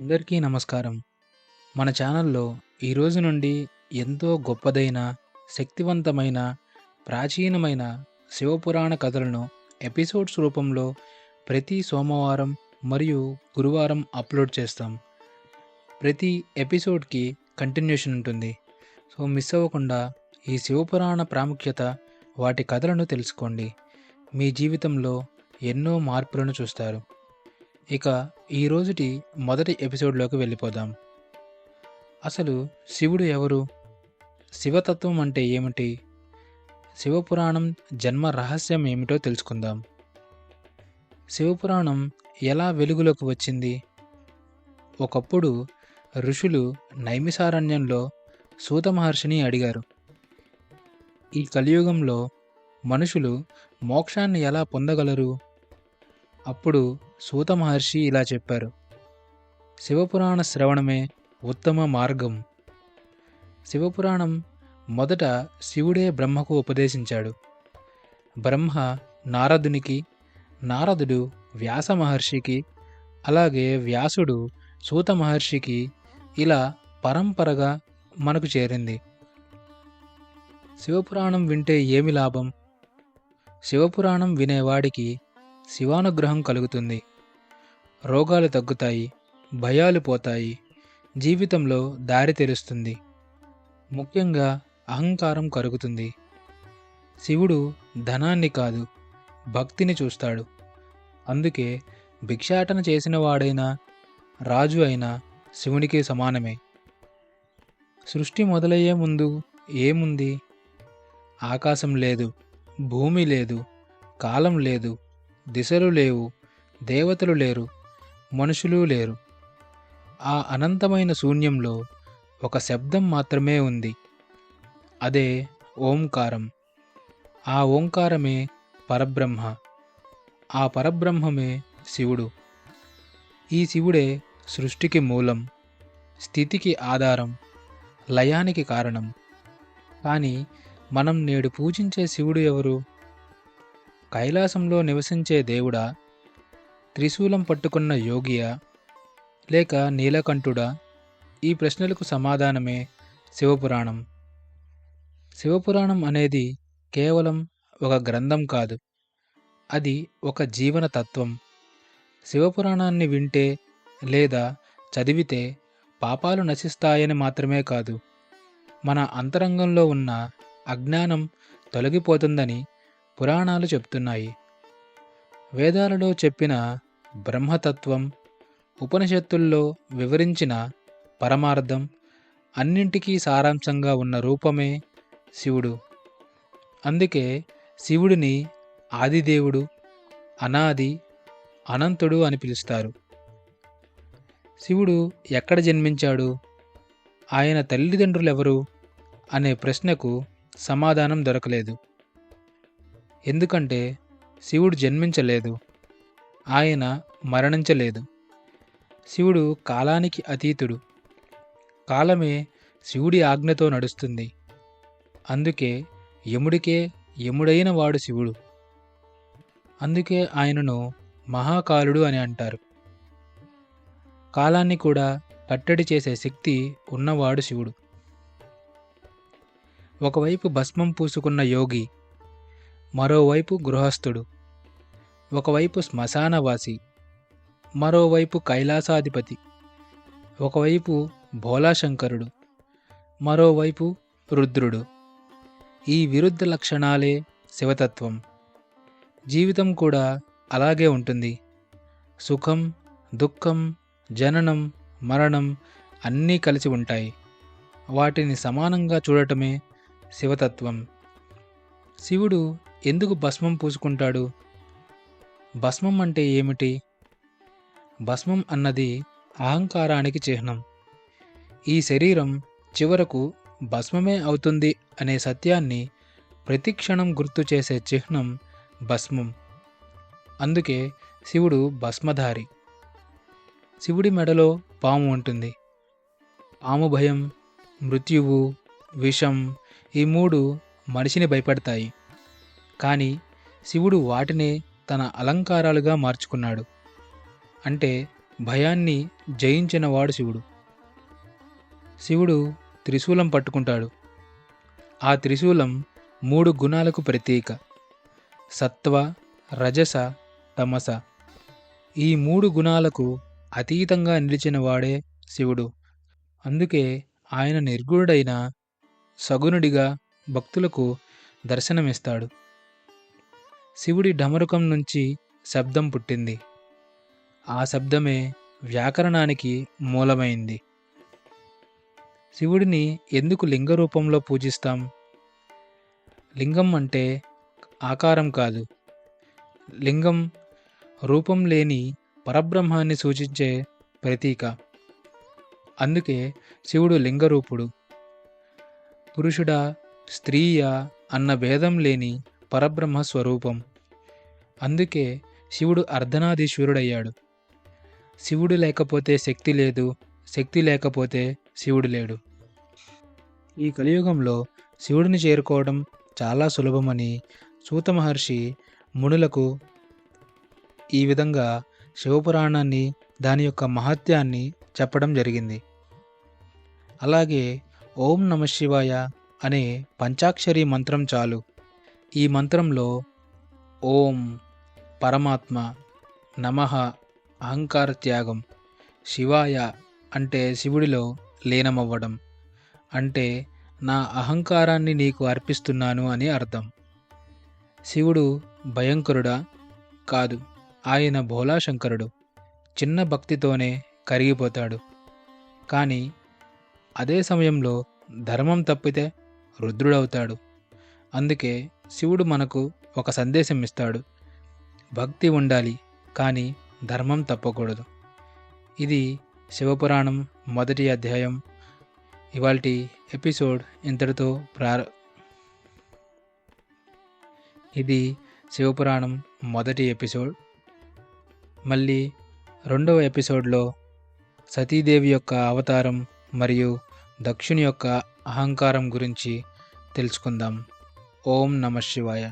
అందరికీ నమస్కారం. మన ఛానల్లో ఈరోజు నుండి ఎంతో గొప్పదైన శక్తివంతమైన ప్రాచీనమైన శివపురాణ కథలను ఎపిసోడ్స్ రూపంలో ప్రతి సోమవారం మరియు గురువారం అప్లోడ్ చేస్తాం. ప్రతి ఎపిసోడ్కి కంటిన్యూషన్ ఉంటుంది. సో మిస్ అవ్వకుండా ఈ శివపురాణ ప్రాముఖ్యత వాటి కథలను తెలుసుకోండి. మీ జీవితంలో ఎన్నో మార్పులను చూస్తారు. ఇక ఈ రోజుటి మొదటి ఎపిసోడ్లోకి వెళ్ళిపోదాం. అసలు శివుడు ఎవరు? శివతత్వం అంటే ఏమిటి? శివపురాణం జన్మ రహస్యం ఏమిటో తెలుసుకుందాం. శివపురాణం ఎలా వెలుగులోకి వచ్చింది? ఒకప్పుడు ఋషులు నైమిసారణ్యంలో సూత మహర్షిని అడిగారు. ఈ కలియుగంలో మనుషులు మోక్షాన్ని ఎలా పొందగలరు? అప్పుడు సూత మహర్షి ఇలా చెప్పారు. శివపురాణ శ్రవణమే ఉత్తమ మార్గం. శివపురాణం మొదట శివుడే బ్రహ్మకు ఉపదేశించాడు. బ్రహ్మ నారదునికి నారదుడు వ్యాస మహర్షికి అలాగే వ్యాసుడు సూత మహర్షికి ఇలా పరంపరగా మనకు చేరింది. శివపురాణం వింటే ఏమి లాభం? శివపురాణం వినేవాడికి శివానుగ్రహం కలుగుతుంది. రోగాలు తగ్గుతాయి భయాలు పోతాయి జీవితంలో దారి తెరుస్తుంది. ముఖ్యంగా అహంకారం కరుగుతుంది. శివుడు ధనాన్ని కాదు భక్తిని చూస్తాడు. అందుకే భిక్షాటన చేసిన వాడైనా రాజు అయినా శివునికి సమానమే. సృష్టి మొదలయ్యే ముందు ఏముంది? ఆకాశం లేదు భూమి లేదు కాలం లేదు దిశలు లేవు దేవతలు లేరు మనుషులు లేరు. ఆ అనంతమైన శూన్యంలో ఒక శబ్దం మాత్రమే ఉంది. అదే ఓంకారం. ఆ ఓంకారమే పరబ్రహ్మ. ఆ పరబ్రహ్మమే శివుడు. ఈ శివుడే సృష్టికి మూలం స్థితికి ఆధారం లయానికి కారణం. కానీ మనం నేడు పూజించే శివుడు ఎవరు? కైలాసంలో నివసించే దేవుడా త్రిశూలం పట్టుకున్న యోగియా లేక నీలకంఠుడా ఈ ప్రశ్నలకు సమాధానమే శివపురాణం. శివపురాణం అనేది కేవలం ఒక గ్రంథం కాదు అది ఒక జీవన తత్వం శివపురాణాన్ని వింటే లేదా చదివితే పాపాలు నశిస్తాయని మాత్రమే కాదు మన అంతరంగంలో ఉన్న అజ్ఞానం తొలగిపోతుందని పురాణాలు చెప్తున్నాయి. వేదాలలో చెప్పిన బ్రహ్మతత్వం ఉపనిషత్తుల్లో వివరించిన పరమార్థం అన్నింటికీ సారాంశంగా ఉన్న రూపమే శివుడు. అందుకే శివుడిని ఆదిదేవుడు అనాది అనంతుడు అని పిలుస్తారు. శివుడు ఎక్కడ జన్మించాడు? ఆయన తల్లిదండ్రులెవరు? అనే ప్రశ్నకు సమాధానం దొరకలేదు. ఎందుకంటే శివుడు జన్మించలేదు ఆయన మరణించలేదు. శివుడు కాలానికి అతీతుడు. కాలమే శివుడి ఆజ్ఞతో నడుస్తుంది. అందుకే యముడికే యముడైన వాడు శివుడు. అందుకే ఆయనను మహాకాలుడు అని అంటారు. కాలాన్ని కూడా కట్టడి చేసే శక్తి ఉన్నవాడు శివుడు. ఒకవైపు భస్మం పూసుకున్న యోగి మరోవైపు గృహస్థుడు. ఒకవైపు శ్మశానవాసి. మరోవైపు కైలాసాధిపతి. ఒకవైపు భోలాశంకరుడు మరోవైపు రుద్రుడు. ఈ విరుద్ధ లక్షణాలే శివతత్వం. జీవితం కూడా అలాగే ఉంటుంది. సుఖం దుఃఖం జననం మరణం అన్నీ కలిసి ఉంటాయి. వాటిని సమానంగా చూడటమే శివతత్వం. శివుడు ఎందుకు భస్మం పూసుకుంటాడు? భస్మం అంటే ఏమిటి? భస్మం అన్నది అహంకారానికి చిహ్నం. ఈ శరీరం చివరకు భస్మమే అవుతుంది అనే సత్యాన్ని ప్రతిక్షణం గుర్తు చేసే చిహ్నం భస్మం. అందుకే శివుడు భస్మధారి. శివుడి మెడలో పాము ఉంటుంది. పాము భయం మృత్యువు విషం ఈ మూడు మనిషిని భయపడతాయి. కానీ శివుడు వాటినే తన అలంకారాలుగా మార్చుకున్నాడు. అంటే భయాన్ని జయించినవాడు శివుడు. శివుడు త్రిశూలం పట్టుకుంటాడు. ఆ త్రిశూలం మూడు గుణాలకు ప్రతీక సత్వ రజస తమస. ఈ మూడు గుణాలకు అతీతంగా నిలిచిన వాడే శివుడు. అందుకే ఆయన నిర్గుణుడైన సగుణుడిగా భక్తులకు దర్శనమిస్తాడు. శివుడి డమరుకం నుంచి శబ్దం పుట్టింది. ఆ శబ్దమే వ్యాకరణానికి మూలమైంది. శివుడిని ఎందుకు లింగ రూపంలో పూజిస్తాం? లింగం అంటే ఆకారం కాదు. లింగం రూపం లేని పరబ్రహ్మాన్ని సూచించే ప్రతీక. అందుకే శివుడు లింగరూపుడు. పురుషుడా స్త్రీయా అన్న భేదం లేని పరబ్రహ్మ స్వరూపం. అందుకే శివుడు అర్ధనాదీశ్వరుడయ్యాడు. శివుడు లేకపోతే శక్తి లేదు శక్తి లేకపోతే శివుడు లేడు. ఈ కలియుగంలో శివుడిని చేరుకోవడం చాలా సులభమని సూత మహర్షి మునులకు ఈ విధంగా శివపురాణాన్ని దాని యొక్క మహత్యాన్ని చెప్పడం జరిగింది. అలాగే ఓం నమ శివాయ అనే పంచాక్షరి మంత్రం చాలు. ఈ మంత్రంలో ఓం పరమాత్మ నమః అహంకార త్యాగం శివాయ అంటే శివుడిలో లీనమవ్వడం అంటే నా అహంకారాన్ని నీకు అర్పిస్తున్నాను అని అర్థం. శివుడు భయంకరుడా? కాదు. ఆయన భోలాశంకరుడు చిన్న భక్తితోనే కరిగిపోతాడు. కానీ అదే సమయంలో ధర్మం తప్పితే రుద్రుడవుతాడు. అందుకే శివుడు మనకు ఒక సందేశం ఇస్తాడు. భక్తి ఉండాలి కానీ ధర్మం తప్పకూడదు. ఇది శివపురాణం మొదటి అధ్యాయం. ఇవాల్టి ఎపిసోడ్ ఇంతటితో ప్రార ఇది శివపురాణం మొదటి ఎపిసోడ్. మళ్ళీ రెండవ ఎపిసోడ్లో సతీదేవి యొక్క అవతారం మరియు దక్షుని యొక్క అహంకారం గురించి తెలుసుకుందాం. ఓం నమ శివాయ.